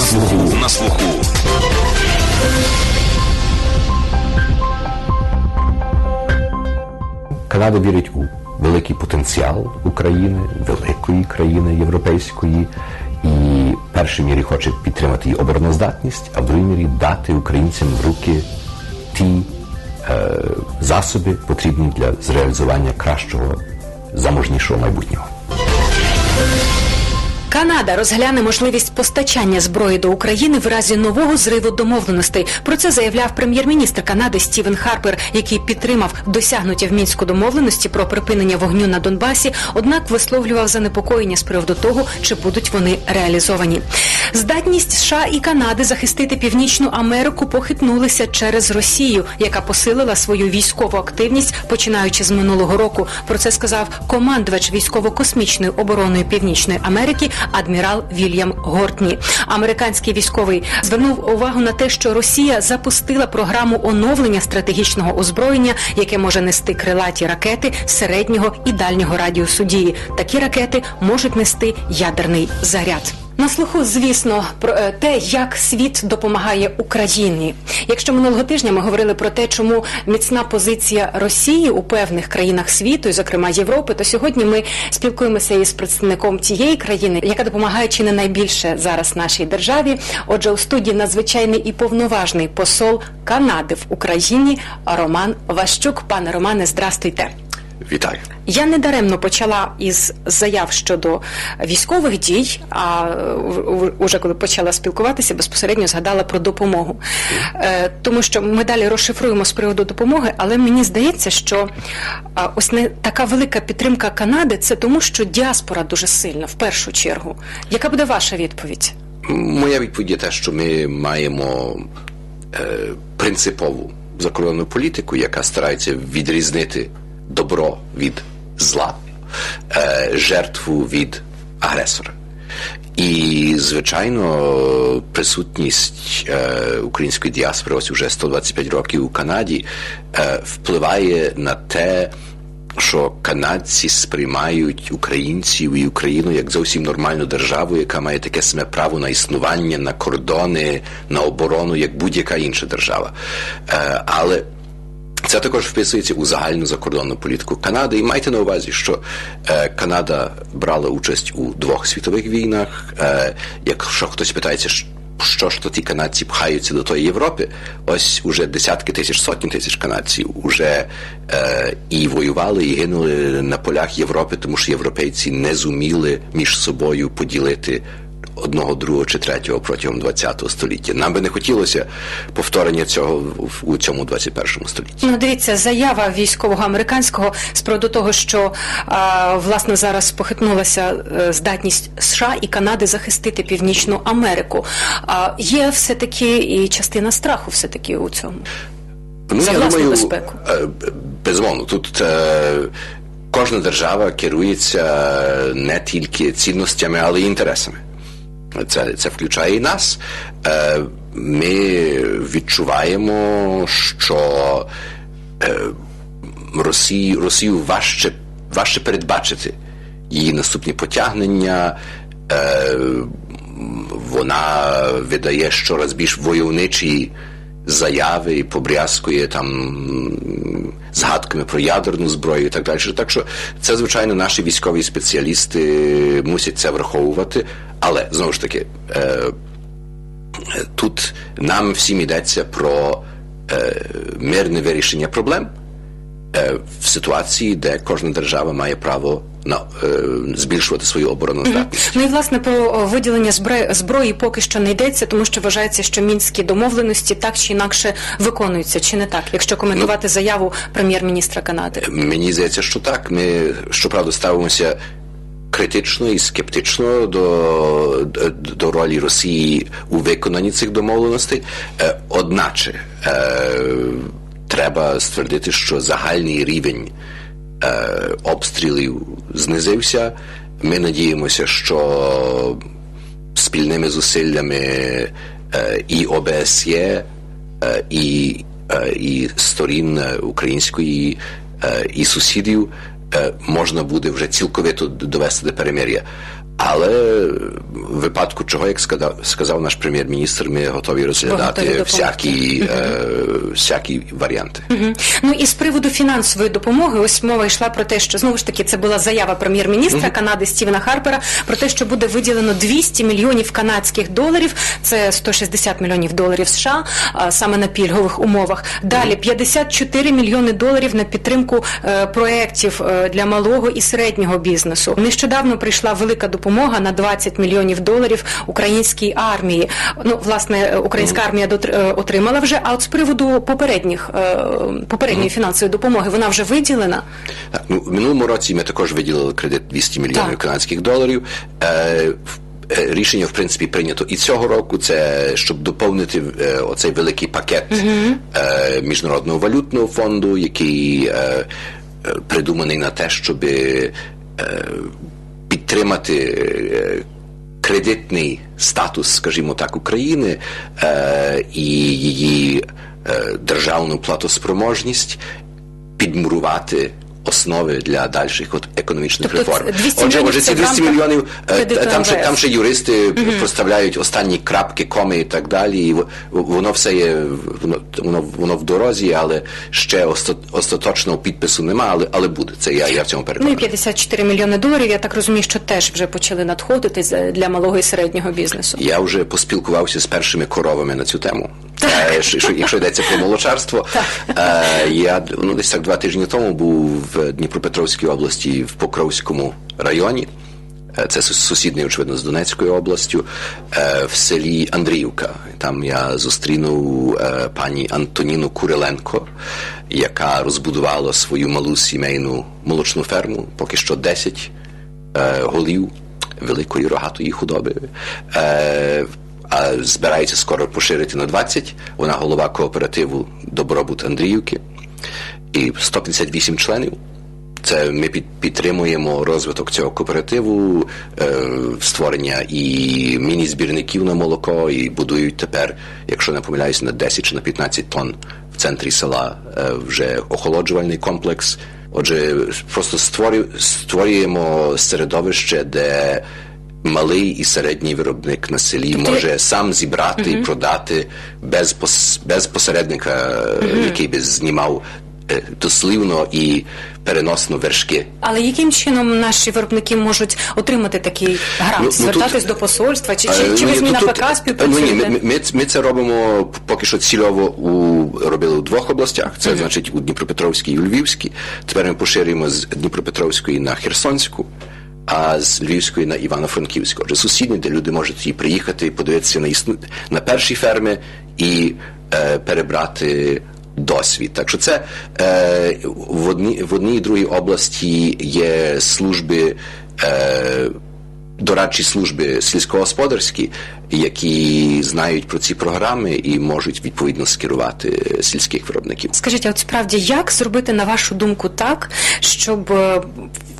Слуху. На слуху. Канада вірить у великий потенціал України, великої країни європейської, і в першій мірі хоче підтримати її обороноздатність, а в другій мірі дати українцям в руки ті е, засоби, потрібні для зреалізування кращого, заможнішого майбутнього. Канада розгляне можливість постачання зброї до України в разі нового зриву домовленостей. Про це заявляв прем'єр-міністр Канади Стівен Харпер, який підтримав досягнуті в мінську домовленості про припинення вогню на Донбасі, однак висловлював занепокоєння з приводу того, чи будуть вони реалізовані. Здатність США і Канади захистити Північну Америку похитнулися через Росію, яка посилила свою військову активність починаючи з минулого року. Про це сказав командувач військово-космічної оборони Північної Америки адмірал Вільям Гортні. Американський військовий звернув увагу на те, що Росія запустила програму оновлення стратегічного озброєння, яке може нести крилаті ракети середнього і дальнього радіусу дії. Такі ракети можуть нести ядерний заряд. На слуху, звісно, про е, те, як світ допомагає Україні. Якщо минулого тижня ми говорили про те, чому міцна позиція Росії у певних країнах світу, і, зокрема Європи, то сьогодні ми спілкуємося із представником тієї країни, яка допомагає чи не найбільше зараз нашій державі. Отже, у студії надзвичайний і повноважний посол Канади в Україні Роман Ващук. Пане Романе, здрастуйте. Вітаю. Я недаремно почала із заяв щодо військових дій, а уже коли почала спілкуватися, безпосередньо згадала про допомогу. Е, Тому що ми далі розшифруємо з приводу допомоги, але мені здається, що а, ось не така велика підтримка Канади це тому, що діаспора дуже сильна в першу чергу. Яка буде ваша відповідь? Моя відповідь є те, що ми маємо е, принципову закордонну політику, яка старається відрізнити добро від зла, е, жертву від агресора. І, звичайно, присутність е, української діаспори ось уже 125 років у Канаді е, впливає на те, що канадці сприймають українців і Україну як зовсім нормальну державу, яка має таке саме право на існування, на кордони, на оборону, як будь-яка інша держава. Е, але це також вписується у загальну закордонну політику Канади. І майте на увазі, що е, Канада брала участь у двох світових війнах. Е, якщо хтось питається, що ж то ті канадці пхаються до тої Європи, ось уже десятки тисяч, сотні тисяч канадців уже е, і воювали, і гинули на полях Європи, тому що європейці не зуміли між собою поділити одного, другого чи третього протягом ХХ століття. Нам би не хотілося повторення цього у цьому 21 столітті. Ну, дивіться, заява військового американського з приводу того, що а, власне зараз похитнулася е, здатність США і Канади захистити Північну Америку. А є все таки і частина страху, все таки у цьому. Ну, За я думаю, безпеку. е, безумовно, тут е, кожна держава керується не тільки цінностями, але й інтересами. Це, це включає і нас. Е, ми відчуваємо, що е, Росію, Росію важче, важче передбачити її наступні потягнення. Е, вона видає щораз більш войовничі заяви і побрязкує там згадками про ядерну зброю і так далі. Так що це, звичайно, наші військові спеціалісти мусять це враховувати. Але знову ж таки, е, тут нам всім йдеться про е, мирне вирішення проблем е, в ситуації, де кожна держава має право на е, збільшувати свою обороноздатність. Ну і власне про виділення зброї, зброї поки що не йдеться, тому що вважається, що мінські домовленості так чи інакше виконуються, чи не так, якщо коментувати заяву прем'єр-міністра Канади. Мені здається, що так. Ми щоправда ставимося критично і скептично до, до, до ролі Росії у виконанні цих домовленостей. Е, Одначе е, треба ствердити, що загальний рівень обстрілів знизився. Ми надіємося, що спільними зусиллями е, і ОБСЄ, е, і, е, і сторін е, української е, і сусідів е, можна буде вже цілковито довести до перемир'я. Але в випадку чого, як сказав, сказав наш прем'єр-міністр, ми готові розглядати готові всякі, е, всякі варіанти. Мгм. Ну і з приводу фінансової допомоги, ось мова йшла про те, що знову ж таки це була заява прем'єр-міністра Канади Стівена Харпера про те, що буде виділено 200 мільйонів канадських доларів, це 160 мільйонів доларів США, саме на пільгових умовах. Далі 54 мільйони доларів на підтримку е, проєктів е, для малого і середнього бізнесу. Нещодавно прийшла велика допомога на 20 мільйонів доларів українській армії. Ну, власне, е, українська армія дотр- е, отримала вже. А от з приводу попередніх е, попередньої фінансової допомоги вона вже виділена. Так, ну, в минулому році ми також виділили кредит 200 мільйонів канадських доларів. Е, е, Рішення, в принципі, прийнято і цього року. Це щоб доповнити е, оцей великий пакет е, міжнародного валютного фонду, який е, е, придуманий на те, щоб е, підтримати е, кредитний статус, скажімо так, України е, і її е, державну платоспроможність, підмурувати основи для дальших от економічних Тобто реформ. 200 Отже, отже, ці це 200 мільйонів е, там ще там ще юристи проставляють останні крапки, коми і так далі. І воно все є воно воно, воно в дорозі, але ще остаточного підпису немає, але але буде. Це я, я в цьому Ну і переконаний. 54 мільйони доларів. Я так розумію, що теж вже почали надходити для малого і середнього бізнесу. Я вже поспілкувався з першими коровами на цю тему. Е, що- що- Якщо йдеться про молочарство, е, я ну, десь так два тижні тому був в Дніпропетровській області, в Покровському районі. Е, Це сусідний, очевидно, з Донецькою областю, в селі Андріївка. Там я зустрінув пані Антоніну Куриленко, яка розбудувала свою малу сімейну молочну ферму, поки що 10 е, голів великої рогатої худоби. А збирається скоро поширити на 20. Вона голова кооперативу Добробут Андріївки і 158 членів. Це ми під, підтримуємо розвиток цього кооперативу, е, створення і міні-збірників на молоко, і будують тепер, якщо не помиляюсь, на 10 чи на 15 тонн в центрі села е, вже охолоджувальний комплекс. Отже, просто створю, створюємо середовище, де малий і середній виробник на селі Тобто- може сам зібрати і продати без, пос, без посередника, е, який би знімав е, дослівно і переносно вершки. Але яким чином наші виробники можуть отримати такий грант? Ну, ну, Звертатись тут- до посольства? Чи, Е, чи, чи ви тут- МінАПК тут- співпрацюєте? Ну, ні, ми, ми, ми це робимо поки що цільово у робили у двох областях. Це значить у Дніпропетровській і у Львівській. Тепер ми поширюємо з Дніпропетровської на Херсонську. А з Львівської на Івано-Франківську. Отже, сусідні, де люди можуть і приїхати і подивитися на існу... на перші ферми і е, перебрати досвід. Так що це е, в одній в одній і другій області є служби. Е, дорадчі служби сільськогосподарські, які знають про ці програми і можуть відповідно скерувати сільських виробників. Скажіть, а от справді як зробити на вашу думку так, щоб е,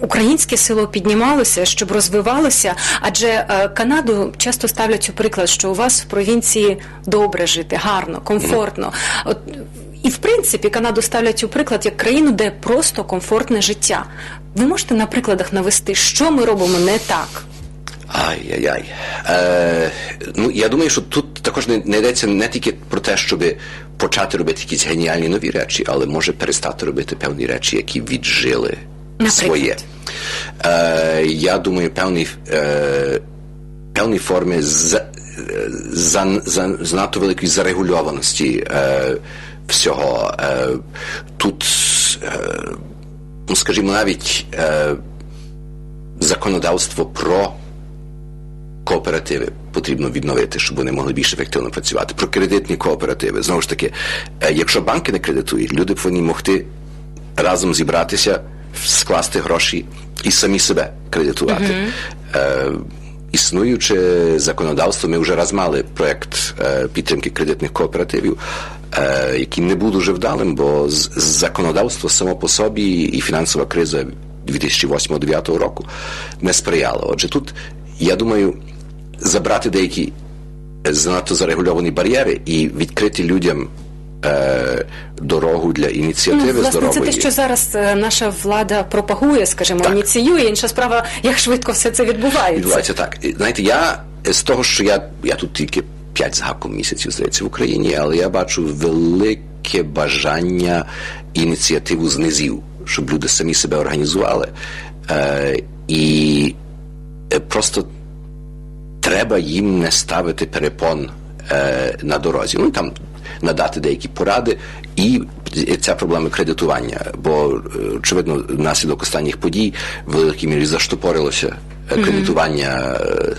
українське село піднімалося, щоб розвивалося? Адже е, Канаду часто ставлять у приклад, що у вас в провінції добре жити, гарно, комфортно. От і в принципі Канаду ставлять у приклад як країну, де просто комфортне життя. Ви можете на прикладах навести, що ми робимо не так? Ай-яй-яй. Е, ну, я думаю, що тут також не, не йдеться не тільки про те, щоб почати робити якісь геніальні нові речі, але може перестати робити певні речі, які віджили Наприклад? своє. Е, я думаю, певні, е, певні форми за, за, за, занадто великої зарегульованості е, всього. Е, тут, е, ну, скажімо, навіть е, законодавство про кооперативи потрібно відновити, щоб вони могли більш ефективно працювати. Про кредитні кооперативи. Знову ж таки, якщо банки не кредитують, люди повинні могти разом зібратися, скласти гроші і самі себе кредитувати. Е, Існуюче законодавство, ми вже раз мали проєкт підтримки кредитних кооперативів, який не був дуже вдалим, бо законодавство само по собі і фінансова криза 2008-2009 року не сприяла. Отже, тут я думаю, забрати деякі занадто зарегульовані бар'єри і відкрити людям е, дорогу для ініціативи Ну, власне, здорової. це те, що зараз е, наша влада пропагує, скажімо, Так. ініціює. Інша справа, як швидко все це відбувається. Відбувається так. Знаєте, я з того, що я, я тут тільки 5 з гаком місяців, здається, в Україні, але я бачу велике бажання ініціативу з низів, щоб люди самі себе організували. Е, і е, просто треба їм не ставити перепон е, на дорозі. Ну там надати деякі поради, і ця проблема кредитування. Бо е, очевидно, внаслідок останніх подій в великій мірі заштопорилося е, кредитування. е,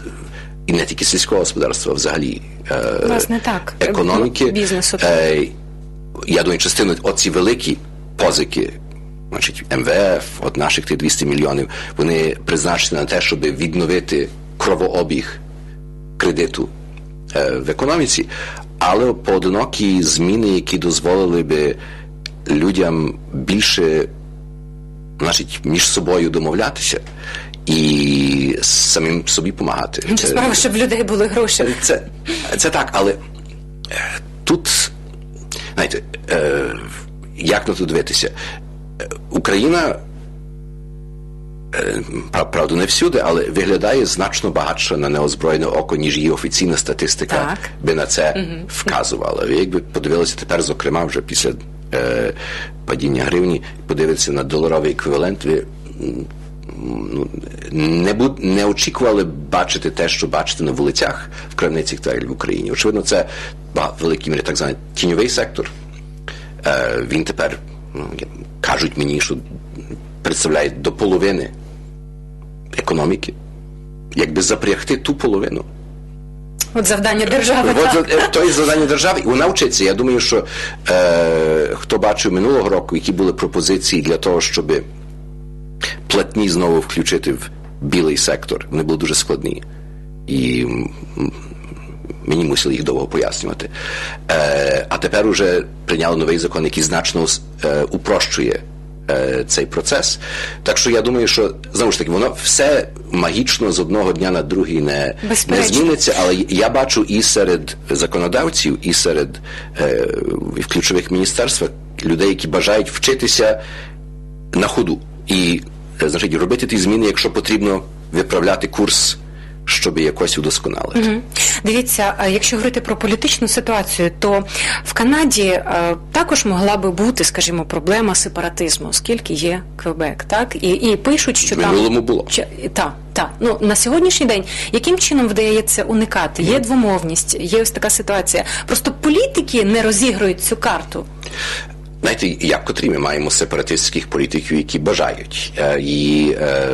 І не тільки сільського господарства, а взагалі е, Власне, так. економіки. Бізнесу. Е, я думаю, частину оці великі позики, значить, МВФ, от наших тих 200 мільйонів, вони призначені на те, щоб відновити кровообіг кредиту е, в економіці, але поодинокі зміни, які дозволили би людям більше значить, між собою домовлятися і самим собі допомагати. Інша справа, щоб в людей були гроші. Це, це так, але е, тут, знаєте, е, як на це дивитися? Україна, правда, не всюди, але виглядає значно багатше на неозброєне око, ніж її офіційна статистика Так. би на це вказувала. Ви якби подивилися тепер, зокрема, вже після е, падіння гривні, подивитися на доларовий еквівалент, ви ну, не, буд, не очікували бачити те, що бачите на вулицях в крамницях та в Україні. Очевидно, це в великій мірі так званий тіньовий сектор. Е, він тепер, ну, кажуть мені, що представляє до половини економіки. Якби запрягти ту половину. От завдання держави. От, так. е, то є завдання держави, і вона вчиться. Я думаю, що е, хто бачив минулого року, які були пропозиції для того, щоб платні знову включити в білий сектор, вони були дуже складні. І мені мусили їх довго пояснювати. Е, а тепер уже прийняли новий закон, який значно е, упрощує е, цей процес. Так що я думаю, що знову ж таки, воно все магічно з одного дня на другий не, не зміниться, але я бачу і серед законодавців, і серед е, в ключових міністерствах людей, які бажають вчитися на ходу і е, значить, робити ті зміни, якщо потрібно виправляти курс, щоб якось удосконалити. Мгм. Дивіться, якщо говорити про політичну ситуацію, то в Канаді е, також могла би бути, скажімо, проблема сепаратизму, оскільки є Квебек, так і, і пишуть, що В там минулому було. Так, так. Ну на сьогоднішній день яким чином вдається уникати? Є двомовність, є ось така ситуація. Просто політики не розігрують цю карту. Знаєте, як котрі ми маємо сепаратистських політиків, які бажають е, її е,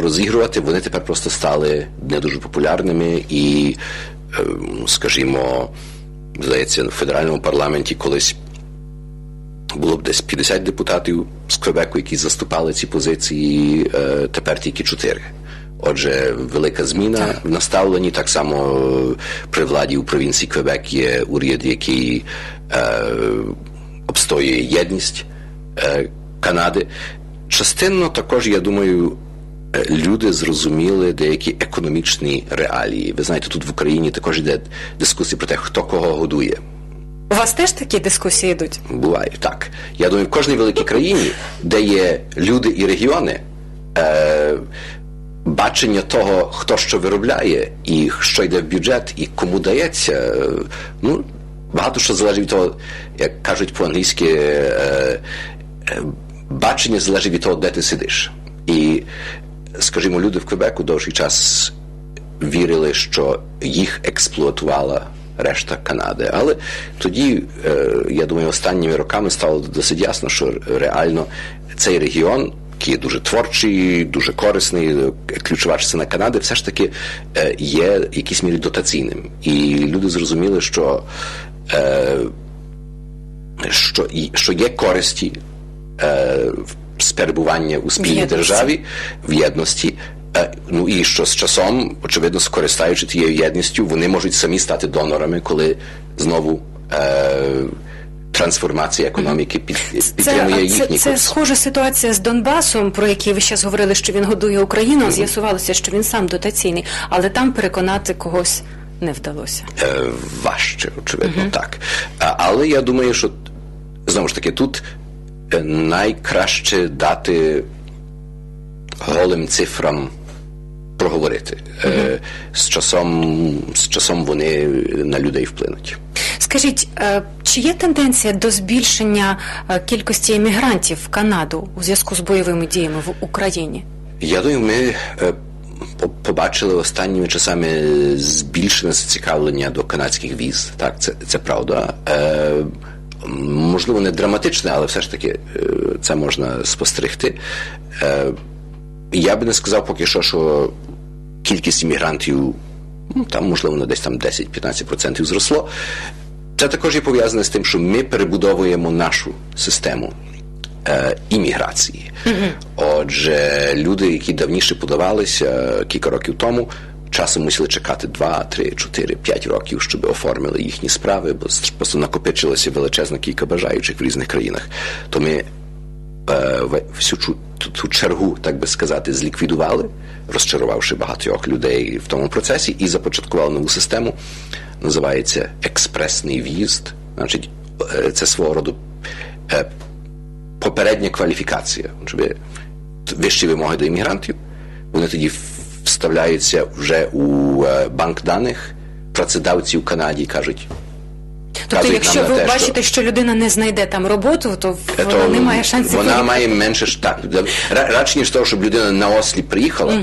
розігрувати, вони тепер просто стали не дуже популярними і, е, скажімо, здається, в федеральному парламенті колись було б десь 50 депутатів з Квебеку, які заступали ці позиції, е, тепер тільки 4. Отже, велика зміна в наставленні. Так само е, при владі у провінції Квебек є уряд, який е, обстоює єдність е, Канади. Частинно також, я думаю, люди зрозуміли деякі економічні реалії. Ви знаєте, тут в Україні також йде дискусія про те, хто кого годує. У вас теж такі дискусії йдуть? Буває так. Я думаю, в кожній великій країні, де є люди і регіони, е, бачення того, хто що виробляє, і що йде в бюджет, і кому дається, е, ну, багато що залежить від того, як кажуть по-англійськи, е, е, бачення залежить від того, де ти сидиш. І, скажімо, люди в Квебеку довший час вірили, що їх експлуатувала решта Канади. Але тоді, е, я думаю, останніми роками стало досить ясно, що реально цей регіон, який є дуже творчий, дуже корисний, ключова частина Канади, все ж таки е, є в якійсь мірі дотаційним. І люди зрозуміли, що, е, що, що є користі з перебування у спільній єдності. державі в єдності. Е, Ну і що з часом, очевидно, скористаючи тією єдністю, вони можуть самі стати донорами, коли знову е, трансформація економіки під, підтримує це, їхній це курс. схожа ситуація з Донбасом, про який ви зараз говорили, що він годує Україну. З'ясувалося, що він сам дотаційний, але там переконати когось не вдалося. Е, важче, очевидно, так. А, але я думаю, що знову ж таки тут найкраще дати голим цифрам проговорити. З, часом, з часом вони на людей вплинуть. Скажіть, е, чи є тенденція до збільшення е, кількості емігрантів в Канаду у зв'язку з бойовими діями в Україні? Я думаю, ми е, побачили останніми часами збільшене зацікавлення до канадських віз. Так, це, це правда. Е, можливо, не драматичне, але все ж таки е, це можна спостерегти. Е, я би не сказав поки що, що кількість іммігрантів ну, там, можливо, десь там 10-15% зросло. Це також є пов'язане з тим, що ми перебудовуємо нашу систему е, імміграції. Отже, люди, які давніше подавалися кілька років тому, часом мусили чекати 2, 3, 4, 5 років, щоб оформили їхні справи, бо просто накопичилася величезна кілька бажаючих в різних країнах. То ми е, всю ту, ту чергу, так би сказати, зліквідували, розчарувавши багатьох людей в тому процесі, і започаткували нову систему. Називається експресний в'їзд. Значить, е, це свого роду е, попередня кваліфікація. Щоб вищі вимоги до іммігрантів, вони тоді вставляються вже у е, банк даних працедавців в Канаді кажуть. Тобто, якщо ви те, бачите, що людина не знайде там роботу, то вона то не має шансів. Вона поїхати. має менше ж так. Радше ніж того, щоб людина на осліп приїхала,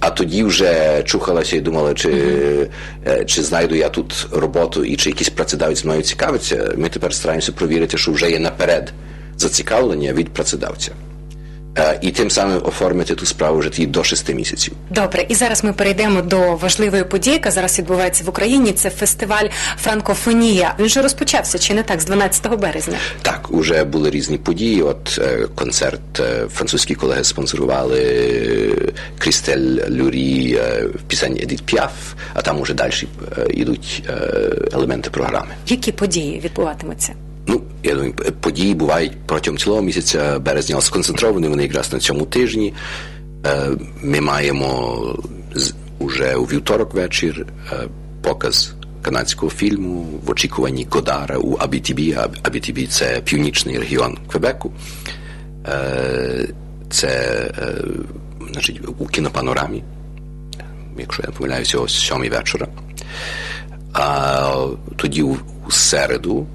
а тоді вже чухалася і думала, чи, е, чи знайду я тут роботу і чи якийсь працедавець мною цікавиться. Ми тепер стараємося провірити, що вже є наперед зацікавлення від працедавця. Е, І тим самим оформити ту справу вже тоді до шести місяців. Добре, і зараз ми перейдемо до важливої події, яка зараз відбувається в Україні. Це фестиваль Франкофонія. Він вже розпочався, чи не так, з 12 березня. Так, уже були різні події. От е, концерт е, французькі колеги спонсорували Крістель Люрі е, пісень Едіт Піаф, а там уже далі йдуть елементи програми. Які події відбуватимуться? Ну, я думаю, події бувають протягом цілого місяця березня, але сконцентровані вони якраз на цьому тижні. Е, Ми маємо уже у вівторок вечір е, показ канадського фільму в очікуванні Годара у Абітібі. Абітібі це північний регіон Квебеку. Е, Це значить, у кінопанорамі, якщо я не помиляюся, о сьомій вечора. А тоді у, середу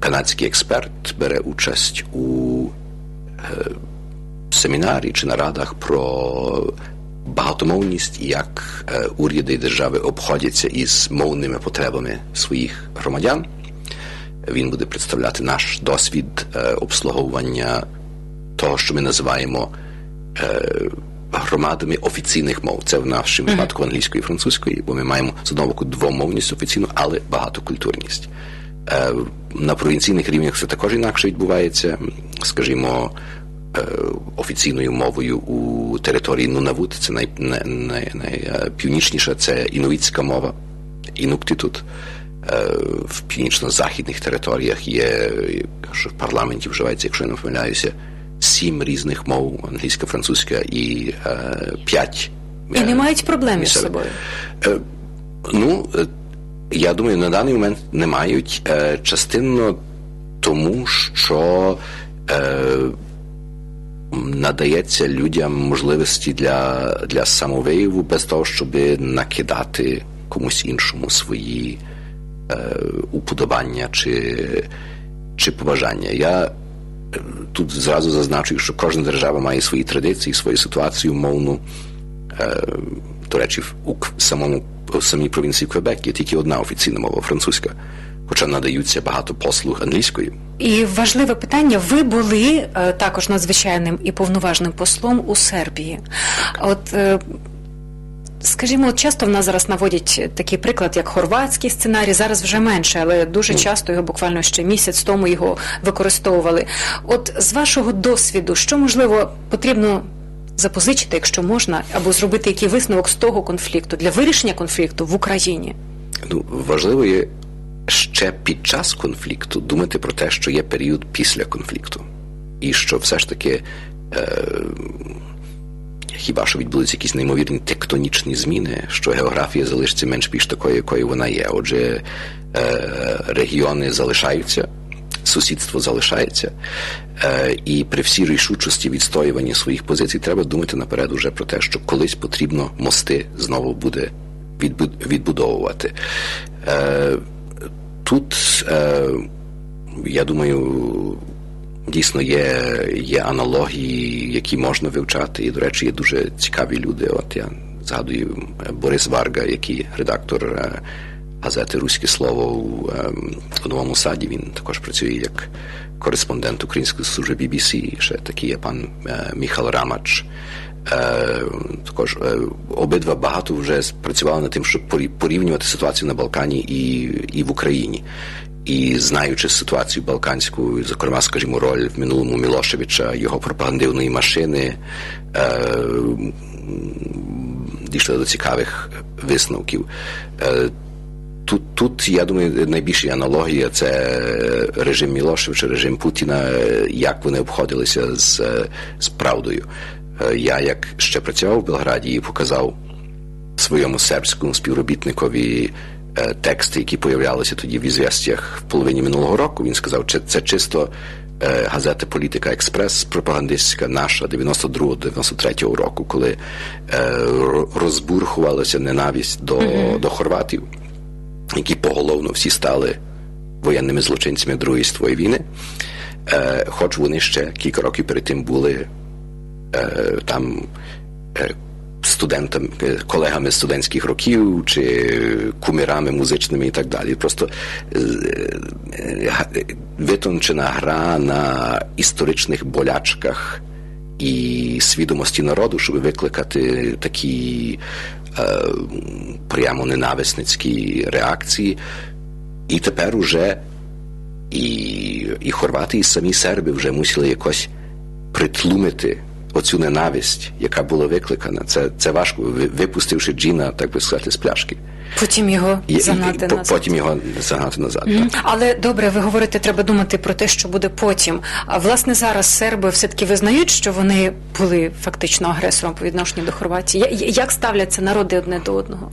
канадський експерт бере участь у е, семінарі чи нарадах про багатомовність і як е, уряди і держави обходяться із мовними потребами своїх громадян. Він буде представляти наш досвід е, обслуговування того, що ми називаємо е, громадами офіційних мов. Це в нашому випадку англійської і французької, бо ми маємо з одного боку двомовність офіційну, але багатокультурність. Е, на провінційних рівнях це також інакше відбувається. Скажімо, е, офіційною мовою у території Нунавут, це най, най, най, це інуїтська мова, інуктитут. Е, В північно-західних територіях є, що в парламенті вживається, якщо я не помиляюся, сім різних мов: англійська, французька і е, п'ять. І не мають проблем між місцевих. собою. Е, Ну, я думаю, на даний момент не мають е, частинно тому, що е, надається людям можливості для, для самовияву без того, щоб накидати комусь іншому свої е, уподобання чи, чи побажання. Я е, тут зразу зазначую, що кожна держава має свої традиції, свою ситуацію мовну. Е, до речі, у самому у самій провінції Квебек є тільки одна офіційна мова французька, хоча надаються багато послуг англійською. І важливе питання: ви були е, також надзвичайним і повноважним послом у Сербії. От е, скажімо, от часто в нас зараз наводять такий приклад, як хорватський сценарій. Зараз вже менше, але дуже часто його буквально ще місяць тому його використовували. От з вашого досвіду, що можливо потрібно запозичити, якщо можна, або зробити який висновок з того конфлікту для вирішення конфлікту в Україні? Ну, важливо є ще під час конфлікту думати про те, що є період після конфлікту, і що все ж таки. Е, Хіба що відбудуться якісь неймовірні тектонічні зміни, що географія залишиться менш більш такою, якою вона є. Отже, е, регіони залишаються сусідство залишається, е, і при всій рішучості відстоюванні своїх позицій треба думати наперед уже про те, що колись потрібно мости знову буде відбудовувати. Е, Тут е, я думаю, дійсно є, є аналогії, які можна вивчати. І, до речі, є дуже цікаві люди. От я згадую Борис Варга, який редактор газети Руське слово у, е, у Новому Саді. Він також працює як кореспондент української служби BBC. Ще такий є пан е, Міхал Рамач. Е, також е, обидва багато вже працювали над тим, щоб порівнювати ситуацію на Балкані і, і в Україні. І знаючи ситуацію балканську, зокрема, скажімо, роль в минулому Мілошевича, його пропагандивної машини, е, дійшли до цікавих висновків. Е, Тут, тут, я думаю, найбільша аналогія це режим Мілошевича, режим Путіна, як вони обходилися з, з правдою. Я, як ще працював в Белграді і показав своєму сербському співробітникові е, тексти, які появлялися тоді в ізвістях в половині минулого року. Він сказав, що це чисто е, газета Політика Експрес, пропагандистська наша 92-93 року, коли е, ро- розбурхувалася ненависть до, до хорватів, які поголовно всі стали воєнними злочинцями Другої світової війни. Е, хоч вони ще кілька років перед тим були е, там е, студентами, е, колегами студентських років чи кумирами музичними і так далі. Просто е, е, витончена гра на історичних болячках і свідомості народу, щоб викликати такі е, прямо ненависницькі реакції. І тепер уже і, і хорвати, і самі серби вже мусили якось притлумити оцю ненависть, яка була викликана. Це, це важко, випустивши джіна, так би сказати, з пляшки. Потім його І, і, загнати по- назад. потім його загнати назад. Мгм. Так. Але добре, ви говорите, треба думати про те, що буде потім. А власне зараз серби все-таки визнають, що вони були фактично агресором по відношенню до Хорватії. Як ставляться народи одне до одного?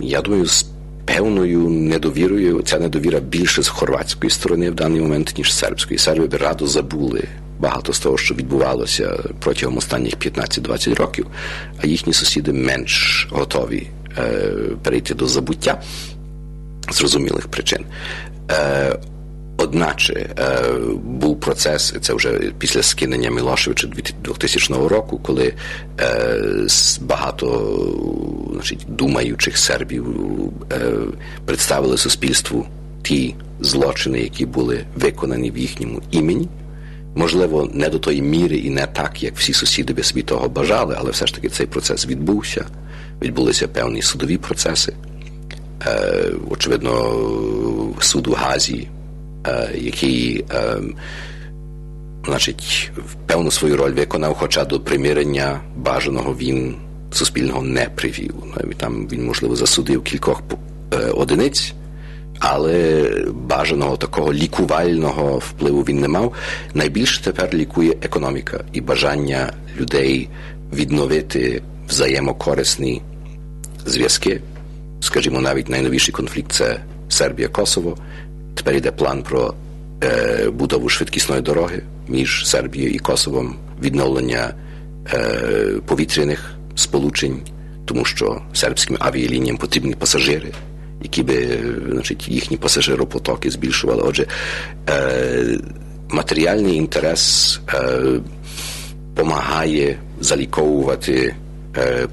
Я думаю, з певною недовірою ця недовіра більше з хорватської сторони в даний момент, ніж з сербської. Серби б радо забули багато з того, що відбувалося протягом останніх 15-20 років, а їхні сусіди менш готові перейти до забуття зрозумілих причин. Е, Одначе е, був процес, це вже після скинення Мілошевича 2000 року, коли е, багато значить, думаючих сербів е, представили суспільству ті злочини, які були виконані в їхньому імені. Можливо, не до тої міри і не так, як всі сусіди би собі того бажали, але все ж таки цей процес відбувся. Відбулися певні судові процеси. Е, очевидно, суд у Газі, е, який, е, значить, певну свою роль виконав, хоча до примирення бажаного він суспільного не привів. Там він, можливо, засудив кількох одиниць, але бажаного такого лікувального впливу він не мав. Найбільше тепер лікує економіка і бажання людей відновити взаємокорисні зв'язки. Скажімо, навіть найновіший конфлікт це Сербія-Косово. Тепер йде план про е, будову швидкісної дороги між Сербією і Косовом, відновлення е, повітряних сполучень, тому що сербським авіалініям потрібні пасажири, які би значить, їхні пасажиропотоки збільшували. Отже, е, матеріальний інтерес е, допомагає заліковувати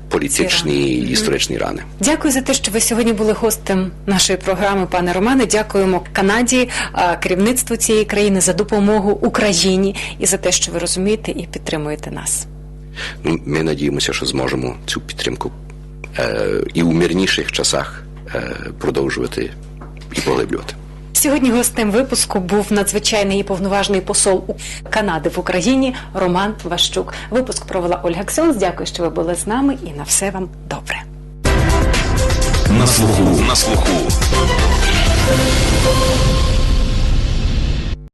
політичні і історичні рани. Дякую за те, що ви сьогодні були гостем нашої програми, пане Романе. Дякуємо Канаді, керівництву цієї країни за допомогу Україні і за те, що ви розумієте і підтримуєте нас. Ну, Ми надіємося, що зможемо цю підтримку е, і у мирніших часах е, продовжувати і поглиблювати. Сьогодні гостем випуску був надзвичайний і повноважний посол Канади в Україні Роман Ващук. Випуск провела Ольга Ксьонс. Дякую, що ви були з нами, і на все вам добре. На слуху. На слуху.